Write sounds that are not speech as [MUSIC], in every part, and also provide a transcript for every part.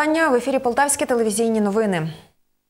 вітання в ефірі Полтавські телевізійні новини.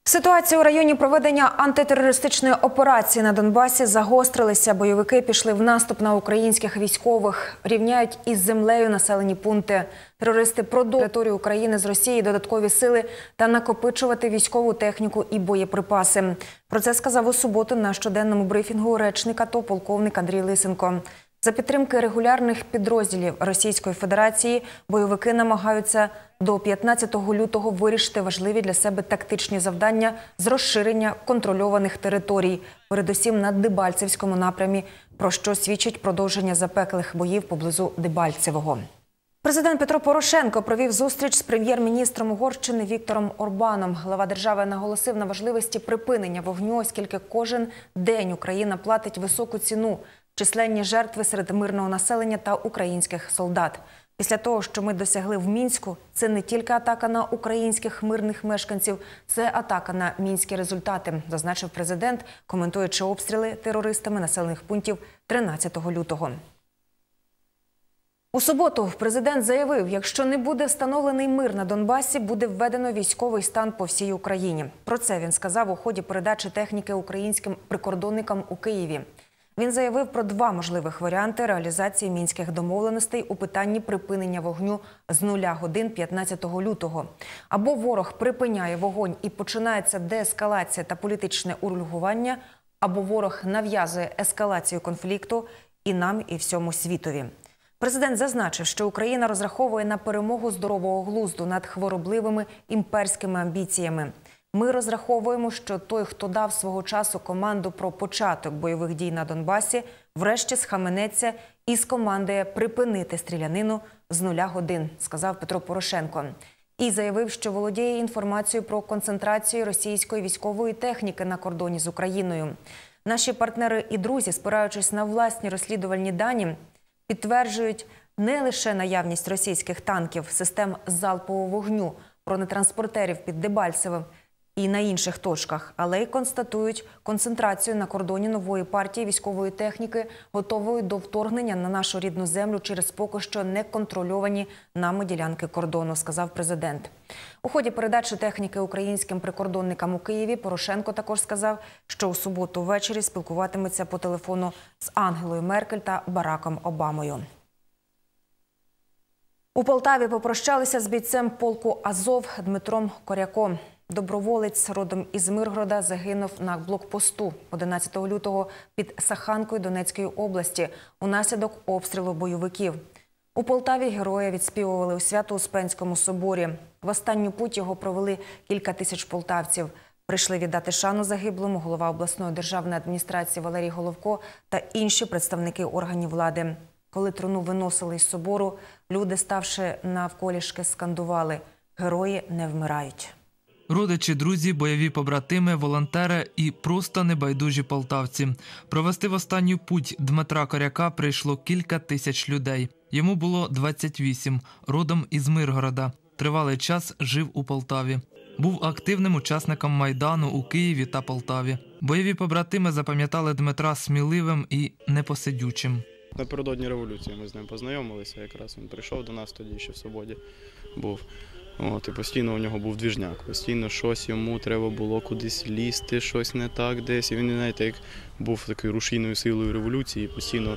Ситуація у районі проведення антитерористичної операції на Донбасі загострилися. Бойовики пішли в наступ на українських військових, рівняють із землею населені пункти. Терористи продовжують територію України з Росії додаткові сили та накопичувати військову техніку і боєприпаси. Про це сказав у суботу на щоденному брифінгу речника ТО полковник Андрій Лисенко. За підтримки регулярних підрозділів Російської Федерації бойовики намагаються до 15 лютого вирішити важливі для себе тактичні завдання з розширення контрольованих територій, передусім на Дебальцевському напрямі, про що свідчить продовження запеклих боїв поблизу Дебальцевого. Президент Петро Порошенко провів зустріч з прем'єр-міністром Угорщини Віктором Орбаном. Глава держави наголосив на важливості припинення вогню, оскільки кожен день Україна платить високу ціну численні жертви серед мирного населення та українських солдат. Після того, що ми досягли в мінську, це не тільки атака на українських мирних мешканців, це атака на мінські результати, зазначив президент, коментуючи обстріли терористами населених пунктів 13 лютого. У суботу президент заявив, якщо не буде встановлений мир на Донбасі, буде введено військовий стан по всій Україні. Про це він сказав у ході передачі техніки українським прикордонникам у Києві. Він заявив про два можливих варіанти реалізації мінських домовленостей у питанні припинення вогню з нуля годин 15 лютого. Або ворог припиняє вогонь і починається деескалація та політичне урегулювання, або ворог нав'язує ескалацію конфлікту і нам, і всьому світові. Президент зазначив, що Україна розраховує на перемогу здорового глузду над хворобливими імперськими амбіціями. Ми розраховуємо, що той, хто дав свого часу команду про початок бойових дій на Донбасі, врешті схаменеться і скомандує припинити стрілянину з нуля годин, сказав Петро Порошенко. І заявив, що володіє інформацією про концентрацію російської військової техніки на кордоні з Україною. Наші партнери і друзі, спираючись на власні розслідувальні дані, підтверджують не лише наявність російських танків, систем залпового вогню, бронетранспортерів під Дебальцевим – і на інших точках, але й констатують концентрацію на кордоні нової партії військової техніки, готової до вторгнення на нашу рідну землю через поки що не контрольовані нами ділянки кордону, сказав президент. У ході передачі техніки українським прикордонникам у Києві Порошенко також сказав, що у суботу ввечері спілкуватиметься по телефону з Ангелою Меркель та Бараком Обамою. У Полтаві попрощалися з бійцем полку Азов Дмитром Коряком. Доброволець родом із Миргорода загинув на блокпосту 11 лютого під Саханкою Донецької області унаслідок обстрілу бойовиків. У Полтаві героя відспівували у Свято-Успенському соборі. В останню путь його провели кілька тисяч полтавців. Прийшли віддати шану загиблому голова обласної державної адміністрації Валерій Головко та інші представники органів влади. Коли труну виносили із собору, люди, ставши навколішки, скандували Герої не вмирають. Родичі, друзі, бойові побратими, волонтери і просто небайдужі полтавці. Провести в останню путь Дмитра Коряка прийшло кілька тисяч людей. Йому було 28, родом із Миргорода. Тривалий час жив у Полтаві. Був активним учасником майдану у Києві та Полтаві. Бойові побратими запам'ятали Дмитра сміливим і непосидючим. Напередодні революції ми з ним познайомилися. Якраз він прийшов до нас тоді, ще в свободі був. От, І постійно у нього був двіжняк. Постійно щось йому треба було кудись лізти, щось не так десь. І він, знаєте, як був такою рушійною силою революції, постійно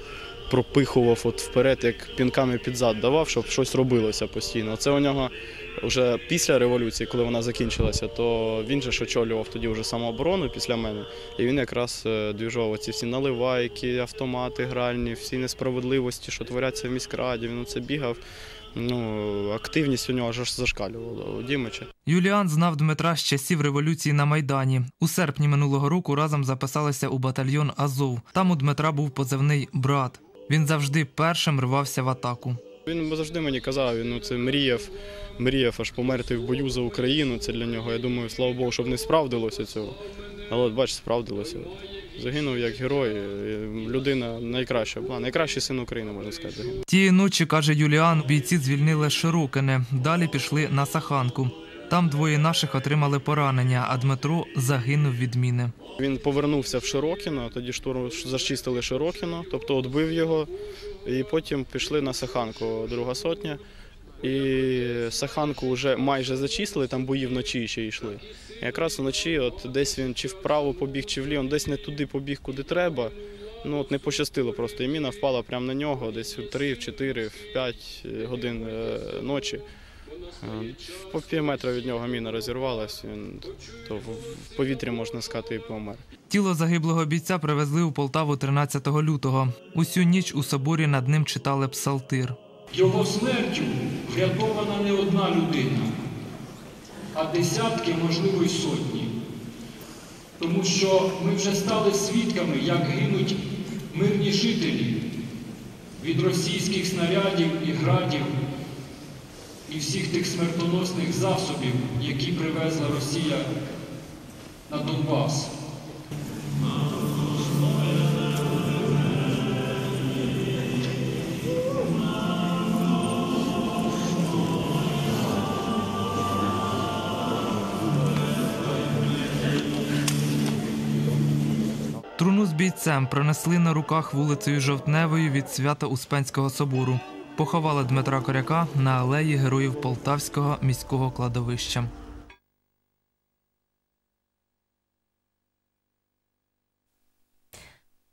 пропихував от вперед, як пінками під зад давав, щоб щось робилося постійно. Це у нього вже після революції, коли вона закінчилася, то він же ж очолював тоді вже самооборону після мене. І він якраз е, двіжував ці всі наливайки, автомати, гральні, всі несправедливості, що творяться в міськраді. Він це бігав ну, активність у нього аж зашкалювала у Дімича. Юліан знав Дмитра з часів революції на Майдані. У серпні минулого року разом записалися у батальйон Азов. Там у Дмитра був позивний брат. Він завжди першим рвався в атаку. Він завжди мені казав, він ну, це мріяв, мріяв аж померти в бою за Україну. Це для нього. Я думаю, слава Богу, щоб не справдилося цього. Але от бач, справдилося. Загинув як герой. Людина найкраща була, найкращий син України, можна сказати. Загинув. Тієї ночі, каже Юліан, бійці звільнили Широкине. Далі пішли на Саханку. Там двоє наших отримали поранення, а Дмитро загинув від міни. Він повернувся в Широкіно, тоді штурм зачистили Широкіно, тобто відбив його, і потім пішли на Саханку, друга сотня. І Саханку вже майже зачислили, там бої вночі ще йшли. І якраз вночі, от десь він чи вправо побіг, чи вліво, десь не туди побіг, куди треба. Ну от не пощастило просто. І міна впала прямо на нього, десь в 3, в 4, в 5 годин е, ночі. Е, По пів метра від нього міна розірвалась, він то в повітрі, можна сказати, і помер. Тіло загиблого бійця привезли у Полтаву 13 лютого. Усю ніч у соборі над ним читали псалтир. Його смертю врятована не одна людина, а десятки, можливо, й сотні. Тому що ми вже стали свідками, як гинуть мирні жителі від російських снарядів і градів і всіх тих смертоносних засобів, які привезла Росія на Донбас. Труну з бійцем пронесли на руках вулицею Жовтневою від свята Успенського собору. Поховали Дмитра Коряка на алеї героїв Полтавського міського кладовища.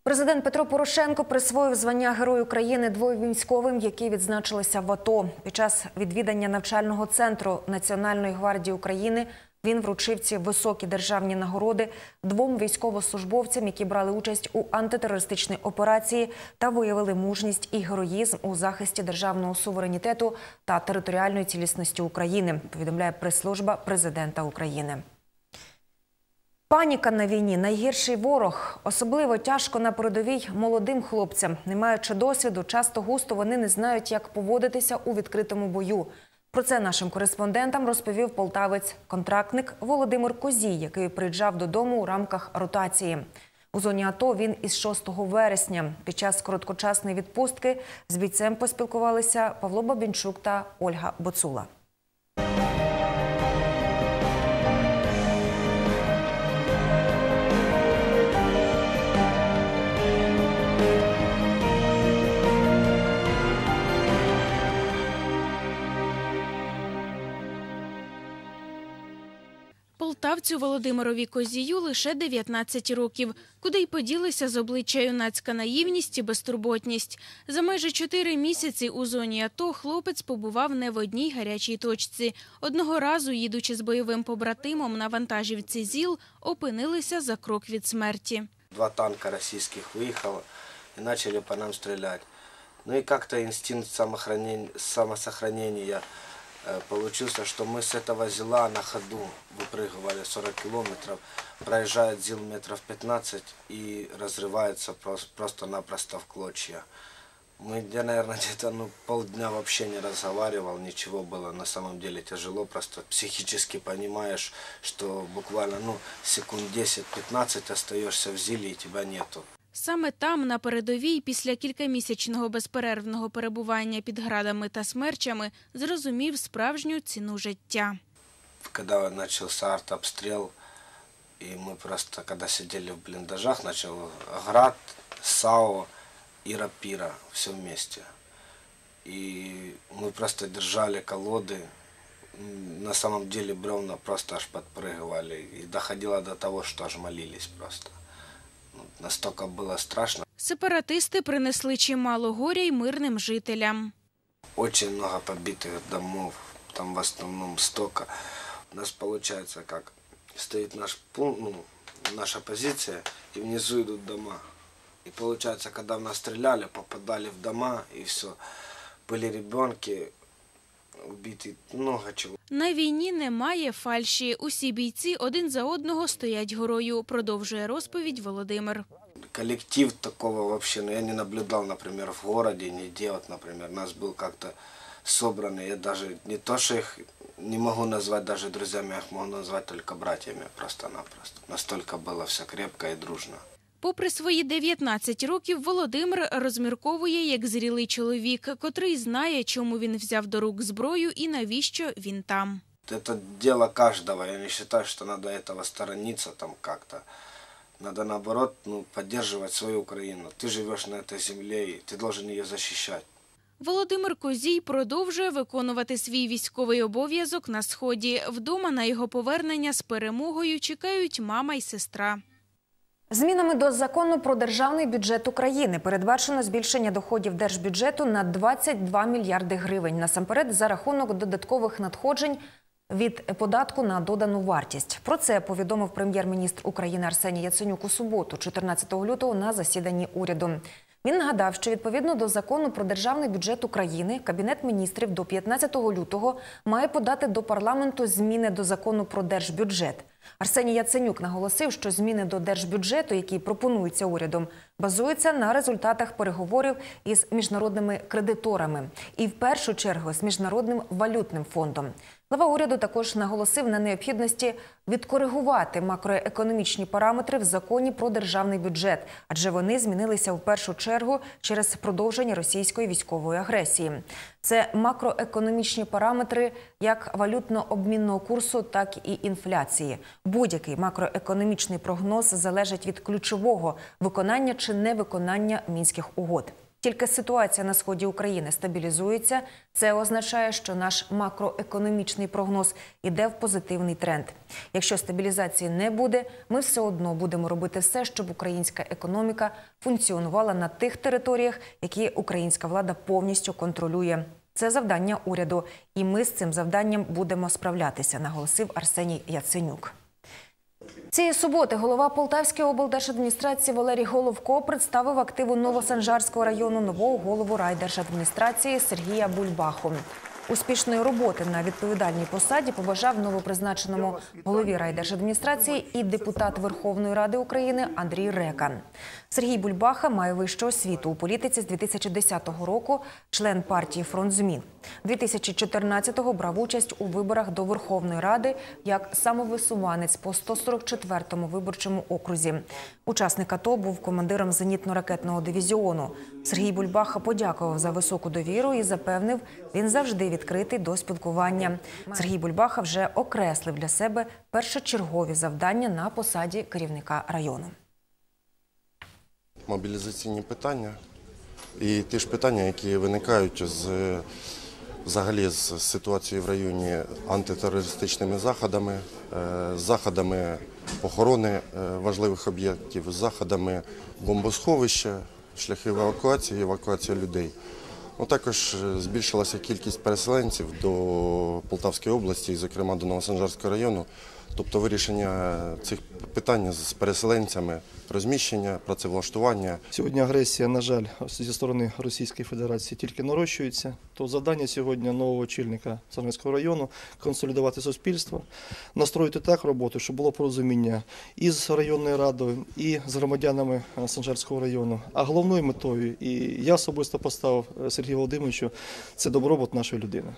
Президент Петро Порошенко присвоїв звання Герой України двоє військовим, які відзначилися в АТО. Під час відвідання навчального центру Національної гвардії України він вручив ці високі державні нагороди двом військовослужбовцям, які брали участь у антитерористичній операції та виявили мужність і героїзм у захисті державного суверенітету та територіальної цілісності України. Повідомляє прес-служба президента України. Паніка на війні найгірший ворог. Особливо тяжко на передовій молодим хлопцям. Не маючи досвіду, часто густо вони не знають, як поводитися у відкритому бою. Про це нашим кореспондентам розповів полтавець-контрактник Володимир Козій, який приїжджав додому у рамках ротації. У зоні АТО він із 6 вересня. Під час короткочасної відпустки з бійцем поспілкувалися Павло Бабінчук та Ольга Боцула. Полтавцю Володимирові Козію лише 19 років. Куди й поділися з обличчя юнацька наївність і безтурботність. За майже чотири місяці у зоні АТО хлопець побував не в одній гарячій точці. Одного разу, їдучи з бойовим побратимом на вантажівці ЗІЛ, опинилися за крок від смерті. Два танка российских выехало и начали по нам стрелять. Ну инстинкт самохранения, самосохранения э, получился, что мы с этого зила на ходу выпрыгивали 40 километров, проезжает зил метров 15 и разрывается прос- просто-напросто в клочья. Мы, я, наверное, [LAUGHS] где-то ну, полдня вообще не разговаривал, ничего было на самом деле тяжело, просто психически понимаешь, что буквально ну, секунд 10-15 остаешься в зиле и тебя нету. Саме там, на передовій, після кількамісячного безперервного перебування під градами та смерчами, зрозумів справжню ціну життя. Когда начался артобстрел, и мы просто, когда сидели в блиндажах, начал град, САО и рапира, все вместе. И мы просто держали колоды, М, на самом деле бревна просто аж подпрыгивали, и доходило до того, что аж молились просто. Ну, Настолько было страшно. Сепаратисти принесли чимало горя й мирним жителям. Очень много побитых домов, там в основном стока. У нас получается как стоит наш пункт, ну, наша позиция, и внизу идут дома. И получается, когда в нас стреляли, попадали в дома, и все. Были ребенки, убиты, много чего. На війні немає фальші. Усі бійці один за одного стоять горою, продовжує розповідь Володимир. Коллектив такого вообще, ну, я не наблюдал, например, в городе, нигде, вот, например, нас был как-то собраны, я даже не то, что их не могу назвать даже друзьями, я их могу назвать только братьями просто-напросто. Настолько было все крепко и дружно. Попри свої 19 років, Володимир розмірковує як зрілий чоловік, котрий знає, чому він взяв до рук зброю і навіщо він там. Это дело каждого. Я не считаю, что надо этого сторониться там как-то. Надо наоборот, ну, поддерживать свою Украину. Ты живешь на этой земле, и ты должен ее защищать. Володимир Козій продовжує виконувати свій військовий обов'язок на сході. Вдома на його повернення з перемогою чекають мама й сестра. Змінами до закону про державний бюджет України передбачено збільшення доходів держбюджету на 22 мільярди гривень. Насамперед, за рахунок додаткових надходжень від податку на додану вартість. Про це повідомив прем'єр-міністр України Арсеній Яценюк у суботу, 14 лютого, на засіданні уряду. Він нагадав, що відповідно до закону про державний бюджет України Кабінет міністрів до 15 лютого має подати до парламенту зміни до закону про держбюджет. Арсеній Яценюк наголосив, що зміни до держбюджету, які пропонуються урядом, базуються на результатах переговорів із міжнародними кредиторами і в першу чергу з міжнародним валютним фондом. Глава уряду також наголосив на необхідності відкоригувати макроекономічні параметри в законі про державний бюджет, адже вони змінилися в першу чергу через продовження російської військової агресії. Це макроекономічні параметри як валютно-обмінного курсу, так і інфляції. Будь-який макроекономічний прогноз залежить від ключового виконання чи невиконання мінських угод. Тільки ситуація на сході України стабілізується. Це означає, що наш макроекономічний прогноз іде в позитивний тренд. Якщо стабілізації не буде, ми все одно будемо робити все, щоб українська економіка функціонувала на тих територіях, які українська влада повністю контролює. Це завдання уряду, і ми з цим завданням будемо справлятися, наголосив Арсеній Яценюк. Цієї суботи голова Полтавської облдержадміністрації Валерій Головко представив активу Новосанжарського району нового голову райдержадміністрації Сергія Бульбаху. Успішної роботи на відповідальній посаді побажав новопризначеному голові райдержадміністрації і депутат Верховної Ради України Андрій Рекан. Сергій Бульбаха має вищу освіту у політиці з 2010 року, член партії Фронт змін. 2014-го брав участь у виборах до Верховної Ради як самовисуванець по 144-му виборчому окрузі. Учасник АТО був командиром зенітно-ракетного дивізіону. Сергій Бульбаха подякував за високу довіру і запевнив, він завжди відкритий до спілкування. Сергій Бульбаха вже окреслив для себе першочергові завдання на посаді керівника району. мобілізаційні питання і ті ж питання, які виникають з взагалі з ситуацією в районі антитерористичними заходами, е, заходами охорони е, важливих об'єктів, заходами бомбосховища, шляхи евакуації, евакуація людей. Ну, також е, збільшилася кількість переселенців до Полтавської області, зокрема до Новосанжарського району. Тобто вирішення цих питань з переселенцями, розміщення, працевлаштування. Сьогодні агресія, на жаль, зі сторони Російської Федерації тільки нарощується. То завдання сьогодні нового очільника Сарненського району консолідувати суспільство, настроїти так роботу, щоб було порозуміння і з районною радою, і з громадянами е, Санжарського району. А головною метою, і я особисто поставив е, Сергію Володимировичу, це добробут нашої людини.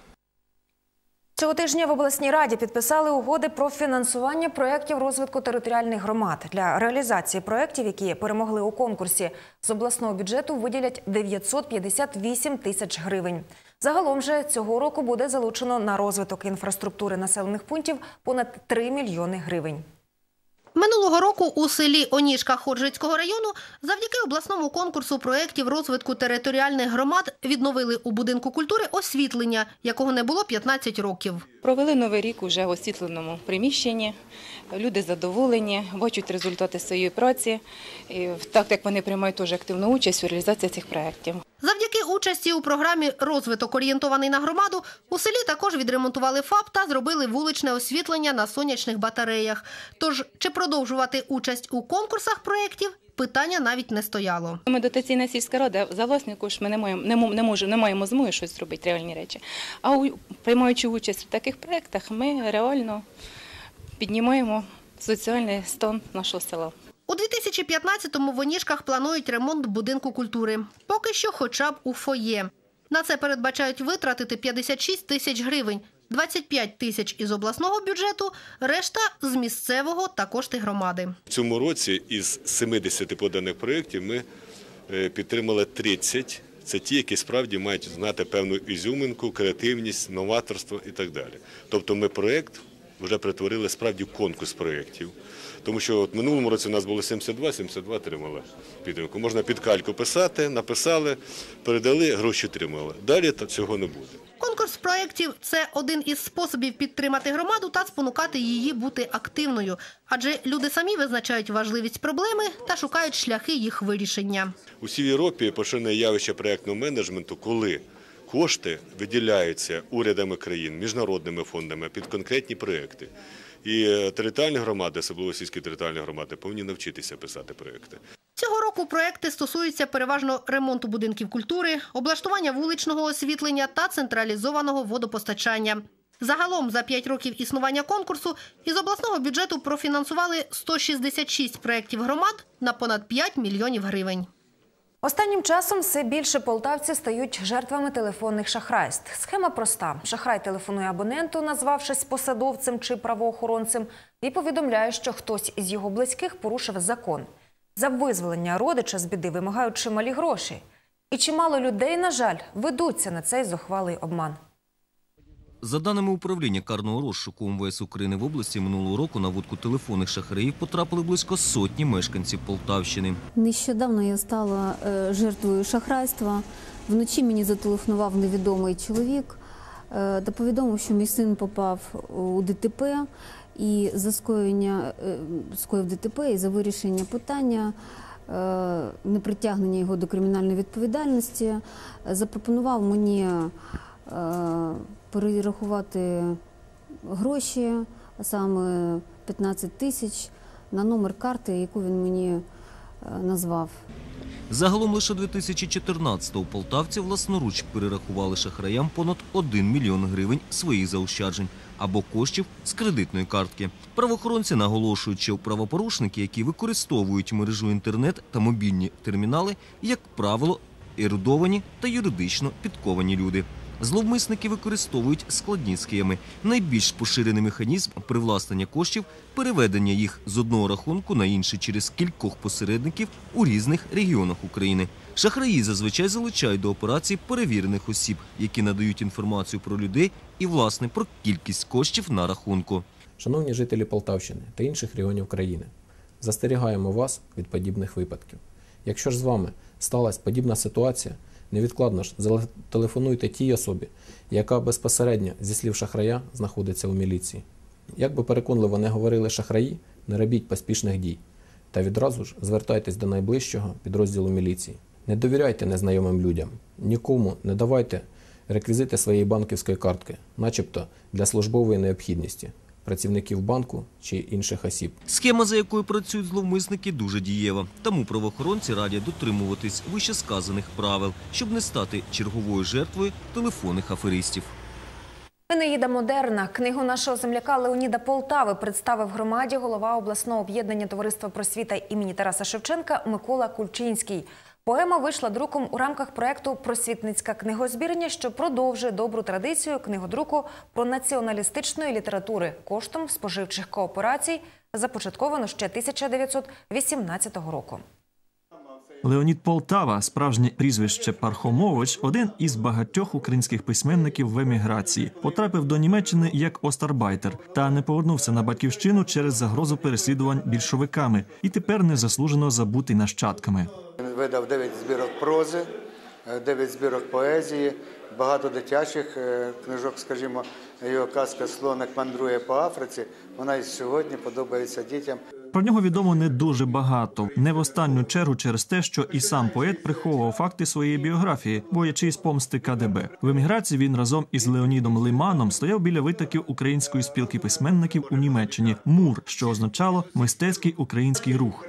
Цього тижня в обласній раді підписали угоди про фінансування проєктів розвитку територіальних громад. Для реалізації проєктів, які перемогли у конкурсі з обласного бюджету, виділять 958 тисяч гривень. Загалом же цього року буде залучено на розвиток інфраструктури населених пунктів понад 3 мільйони гривень. Минулого року у селі Оніжка Ходжицького району завдяки обласному конкурсу проєктів розвитку територіальних громад відновили у будинку культури освітлення, якого не було 15 років. Провели новий рік уже в освітленому приміщенні. Люди задоволені, бачать результати своєї праці. Так як вони приймають теж активну участь у реалізації цих проєктів. Участі у програмі Розвиток орієнтований на громаду у селі також відремонтували ФАП та зробили вуличне освітлення на сонячних батареях. Тож чи продовжувати участь у конкурсах проєктів питання навіть не стояло. Ми дотаційна сільська рада, за власний кошт ми не маємо, не, не, можемо, не маємо змоги щось зробити, реальні речі. А у, приймаючи участь в таких проєктах, ми реально піднімаємо соціальний стан нашого села. У 2015-му в Оніжках планують ремонт будинку культури. Поки що хоча б у фоє. На це передбачають витратити 56 тисяч гривень, 25 тисяч із обласного бюджету, решта з місцевого та кошти громади. В цьому році із 70 поданих проєктів ми е, підтримали 30. Це ті, які справді мають знати певну ізюминку, креативність, новаторство і так далі. Тобто ми проєкт вже перетворили справді в конкурс проєктів. Тому що от минулому році у нас було 72, 72 тримали підтримку. Можна під кальку писати, написали, передали, гроші тримали. Далі цього не буде. Конкурс проєктів – це один із способів підтримати громаду та спонукати її бути активною. Адже люди самі визначають важливість проблеми та шукають шляхи їх вирішення. У всій Європі поширене явище проєктного менеджменту, коли кошти виділяються урядами країн, міжнародними фондами під конкретні проєкти. І е, територіальні громади, особливо сільські територіальні громади, повинні навчитися писати проєкти. Цього року проекти стосуються переважно ремонту будинків культури, облаштування вуличного освітлення та централізованого водопостачання. Загалом за 5 років існування конкурсу із обласного бюджету профінансували 166 проєктів громад на понад 5 мільйонів гривень. Останнім часом все більше полтавці стають жертвами телефонних шахрайств. Схема проста: шахрай телефонує абоненту, назвавшись посадовцем чи правоохоронцем, і повідомляє, що хтось із його близьких порушив закон. За визволення родича з біди вимагають чималі гроші. І чимало людей, на жаль, ведуться на цей зухвалий обман. За даними управління карного розшуку МВС України в області минулого року на вудку телефонних шахраїв потрапили близько сотні мешканців Полтавщини. Нещодавно я стала е, жертвою шахрайства. Вночі мені зателефонував невідомий чоловік е, та повідомив, що мій син попав у ДТП і за скоєння е, скоїв ДТП і за вирішення питання. Непритягнення його до кримінальної відповідальності запропонував мені перерахувати гроші, саме 15 тисяч на номер карти, яку він мені е, назвав. Загалом лише 2014-го полтавці власноруч перерахували шахраям понад 1 мільйон гривень своїх заощаджень або коштів з кредитної картки. Правоохоронці наголошують, що правопорушники, які використовують мережу інтернет та мобільні термінали, як правило, ерудовані та юридично підковані люди. Зловмисники використовують складні схеми. Найбільш поширений механізм привласнення коштів переведення їх з одного рахунку на інший через кількох посередників у різних регіонах України. Шахраї зазвичай залучають до операцій перевірених осіб, які надають інформацію про людей і, власне, про кількість коштів на рахунку. Шановні жителі Полтавщини та інших регіонів країни, застерігаємо вас від подібних випадків. Якщо ж з вами сталася подібна ситуація, невідкладно ж зателефонуйте тій особі, яка безпосередньо зі слів шахрая знаходиться у міліції. Як би переконливо не говорили шахраї, не робіть поспішних дій та відразу ж звертайтесь до найближчого підрозділу міліції. Не довіряйте незнайомим людям, нікому не давайте реквізити своєї банківської картки, начебто для службової необхідності працівників банку чи інших осіб. Схема, за якою працюють зловмисники, дуже дієва. Тому правоохоронці радять дотримуватись вищесказаних правил, щоб не стати черговою жертвою телефонних аферистів. Енеїда Модерна, книгу нашого земляка Леоніда Полтави представив громаді голова обласного об'єднання товариства просвіта імені Тараса Шевченка Микола Кульчинський. Поема вийшла друком у рамках проєкту Просвітницька книгозбірня, що продовжує добру традицію книгодруку про націоналістичної літератури коштом споживчих кооперацій, започатковано ще 1918 року. Леонід Полтава, справжнє прізвище Пархомович, один із багатьох українських письменників в еміграції, потрапив до Німеччини як остарбайтер та не повернувся на батьківщину через загрозу переслідувань більшовиками і тепер незаслужено забутий нащадками. Він видав 9 збірок прози, 9 збірок поезії, багато дитячих е, книжок, скажімо, його казка Слоник мандрує по Африці. Вона і сьогодні подобається дітям. Про нього відомо не дуже багато, не в останню чергу через те, що і сам поет приховував факти своєї біографії, боячись помсти КДБ. В еміграції він разом із Леонідом Лиманом стояв біля витоків української спілки письменників у Німеччині МУР, що означало мистецький український рух.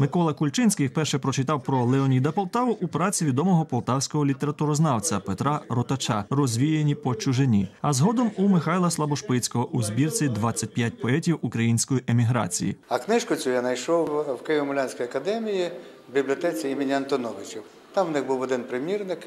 Микола Кульчинський вперше прочитав про Леоніда Полтаву у праці відомого полтавського літературознавця Петра Ротача Розвіяні по чужині. А згодом у Михайла Слабошпицького у збірці «25 поетів української еміграції. А книжку цю я знайшов в Києво-Мулянській академії в бібліотеці імені Антоновичів. Там в них був один примірник.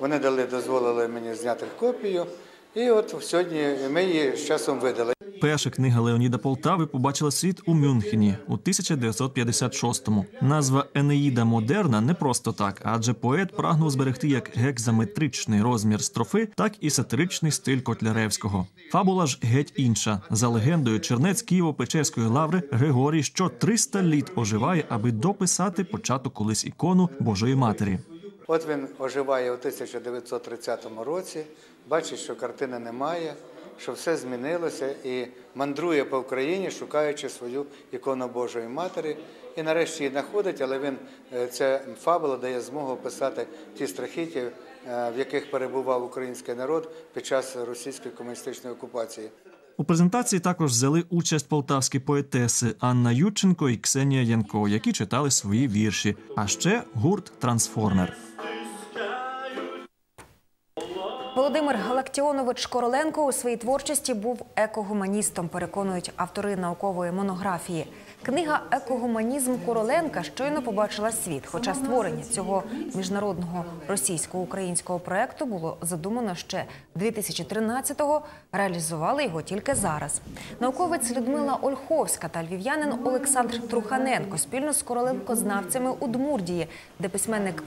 Вони дали, дозволили мені зняти копію. І от сьогодні ми її з часом видали. Перша книга Леоніда Полтави побачила світ у Мюнхені у 1956-му. Назва Енеїда Модерна не просто так, адже поет прагнув зберегти як гекзаметричний розмір строфи, так і сатиричний стиль Котляревського. Фабула ж геть інша. За легендою, чернець Києво-Печерської лаври Григорій що 300 літ оживає, аби дописати почату колись ікону Божої Матері. От він оживає у 1930 році, бачить, що картини немає, що все змінилося і мандрує по Україні, шукаючи свою ікону Божої Матері. І нарешті її знаходить, але він е, ця фабула дає змогу описати ті страхіття, е, в яких перебував український народ під час російської комуністичної окупації. У презентації також взяли участь полтавські поетеси Анна Юченко і Ксенія Янко, які читали свої вірші. А ще гурт Трансформер. Володимир Галактіонович Короленко у своїй творчості був екогуманістом, переконують автори наукової монографії. Книга Екогуманізм Короленка щойно побачила світ. Хоча створення цього міжнародного російсько-українського проекту було задумано ще 2013-го, реалізували його тільки зараз. Науковець Людмила Ольховська та львів'янин Олександр Труханенко спільно з короленкознавцями у Дмурдії, де письменник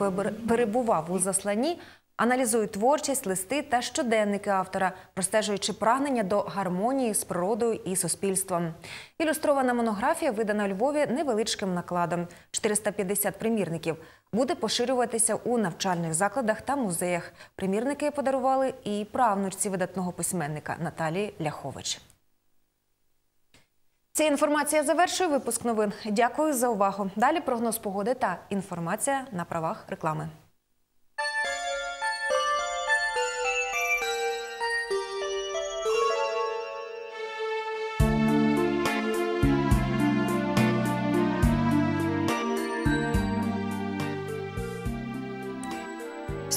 перебував у засланні, Аналізують творчість, листи та щоденники автора, простежуючи прагнення до гармонії з природою і суспільством. Ілюстрована монографія видана Львові невеличким накладом. 450 примірників буде поширюватися у навчальних закладах та музеях. Примірники подарували і правнучці видатного письменника Наталії Ляхович. Ця інформація завершує випуск новин. Дякую за увагу. Далі прогноз погоди та інформація на правах реклами.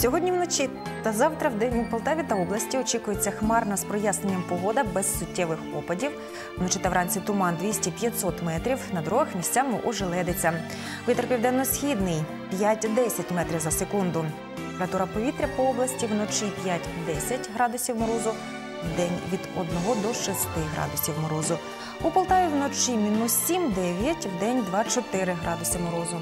Сьогодні вночі та завтра в день у Полтаві та області очікується хмарна з проясненням погода без суттєвих опадів. Вночі та вранці туман 200-500 метрів. На дорогах місцями ожеледиться. Вітер південно-східний 5-10 метрів за секунду. Температура повітря по області вночі 5-10 градусів морозу, в день від 1 до 6 градусів морозу. У Полтаві вночі мінус 7-9, в день 2-4 градуси морозу.